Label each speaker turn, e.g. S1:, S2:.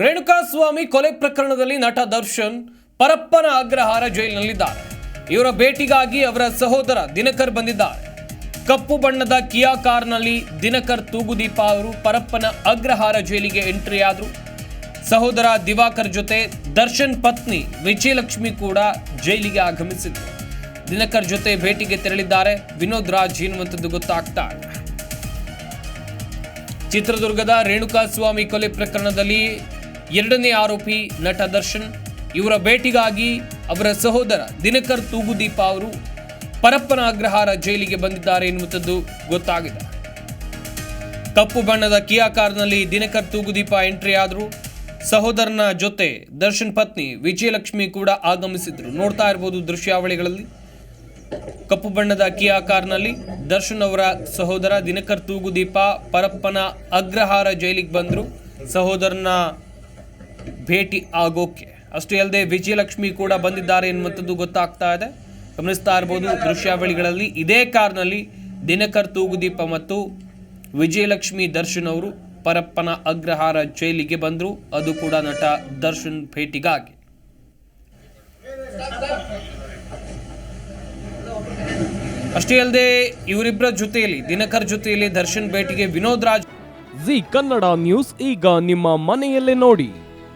S1: ರೇಣುಕಾಸ್ವಾಮಿ ಕೊಲೆ ಪ್ರಕರಣದಲ್ಲಿ ನಟ ದರ್ಶನ್ ಪರಪ್ಪನ ಅಗ್ರಹಾರ ಜೈಲಿನಲ್ಲಿದ್ದಾರೆ. ಇವರ ಭೇಟಿಗಾಗಿ ಅವರ ಸಹೋದರ ದಿನಕರ್ ಬಂದಿದ್ದಾರೆ. ಕಪ್ಪು ಬಣ್ಣದ ಕಿಯಾ ಕಾರ್ನಲ್ಲಿ ದಿನಕರ್ ತೂಗುದೀಪ ಅವರು ಪರಪ್ಪನ ಅಗ್ರಹಾರ ಜೈಲಿಗೆ ಎಂಟ್ರಿ ಆದರು ಸಹೋದರ ದಿವಾಕರ್ ಜೊತೆ ದರ್ಶನ್ ಪತ್ನಿ ವಿಜಯಲಕ್ಷ್ಮಿ ಕೂಡ ಜೈಲಿಗೆ ಆಗಮಿಸಿದ್ರು. ದಿನಕರ್ ಜೊತೆ ಭೇಟಿಗೆ ತೆರಳಿದ್ದಾರೆ. ವಿನೋದ್ ರಾಜ್ ಎನ್ನುವಂಥದ್ದು ಗೊತ್ತಾಗ್ತಾ ಚಿತ್ರದುರ್ಗದ ರೇಣುಕಾಸ್ವಾಮಿ ಕೊಲೆ ಪ್ರಕರಣದಲ್ಲಿ ಎರಡನೇ ಆರೋಪಿ ನಟ ದರ್ಶನ್, ಇವರ ಭೇಟಿಗಾಗಿ ಅವರ ಸಹೋದರ ದಿನಕರ್ ತೂಗುದೀಪ ಅವರು ಪರಪ್ಪನ ಅಗ್ರಹಾರ ಜೈಲಿಗೆ ಬಂದಿದ್ದಾರೆ ಎನ್ನುವಂಥದ್ದು ಗೊತ್ತಾಗಿದೆ. ಕಪ್ಪು ಬಣ್ಣದ ಕಿಯಾ ಕಾರ್ನಲ್ಲಿ ದಿನಕರ್ ತೂಗುದೀಪ ಎಂಟ್ರಿ ಆದರು ಸಹೋದರನ ಜೊತೆ ದರ್ಶನ್ ಪತ್ನಿ ವಿಜಯಲಕ್ಷ್ಮಿ ಕೂಡ ಆಗಮಿಸಿದ್ರು. ನೋಡ್ತಾ ಇರ್ಬೋದು ದೃಶ್ಯಾವಳಿಗಳಲ್ಲಿ. ಕಪ್ಪು ಬಣ್ಣದ ಕಿಯಾ ಕಾರ್ನಲ್ಲಿ ದರ್ಶನ್ ಅವರ ಸಹೋದರ ದಿನಕರ್ ತೂಗುದೀಪ ಪರಪ್ಪನ ಅಗ್ರಹಾರ ಜೈಲಿಗೆ ಬಂದರು. ಸಹೋದರನ ಭೇಟಿ ಆಗೋಕೆ. ಅಷ್ಟೇ ಅಲ್ಲದೆ ವಿಜಯಲಕ್ಷ್ಮಿ ಕೂಡ ಬಂದಿದ್ದಾರೆ ಎನ್ನುವಂಥದ್ದು ಗೊತ್ತಾಗ್ತಾ ಇದೆ. ಗಮನಿಸ್ತಾ ಇರ್ಬೋದು, ದೃಶ್ಯಾವಳಿಗಳಲ್ಲಿ ಇದೇ ಕಾರ್ನಲ್ಲಿ ದಿನಕರ್ ತೂಗುದೀಪ ಮತ್ತು ವಿಜಯಲಕ್ಷ್ಮಿ ದರ್ಶನ್ ಅವರು ಪರಪ್ಪನ ಅಗ್ರಹಾರ ಜೈಲಿಗೆ ಬಂದರು. ಅದು ಕೂಡ ನಟ ದರ್ಶನ್ ಭೇಟಿಗಾಗಿ. ಅಷ್ಟೇ ಅಲ್ಲದೆ ಇವರಿಬ್ಬರ ಜೊತೆಯಲ್ಲಿ, ದಿನಕರ್ ಜೊತೆಯಲ್ಲಿ ದರ್ಶನ್ ಭೇಟಿಗೆ ವಿನೋದ್ ರಾಜ್.
S2: ಜಿ ಕನ್ನಡ ನ್ಯೂಸ್ ಈಗ ನಿಮ್ಮ ಮನೆಯಲ್ಲೇ ನೋಡಿ.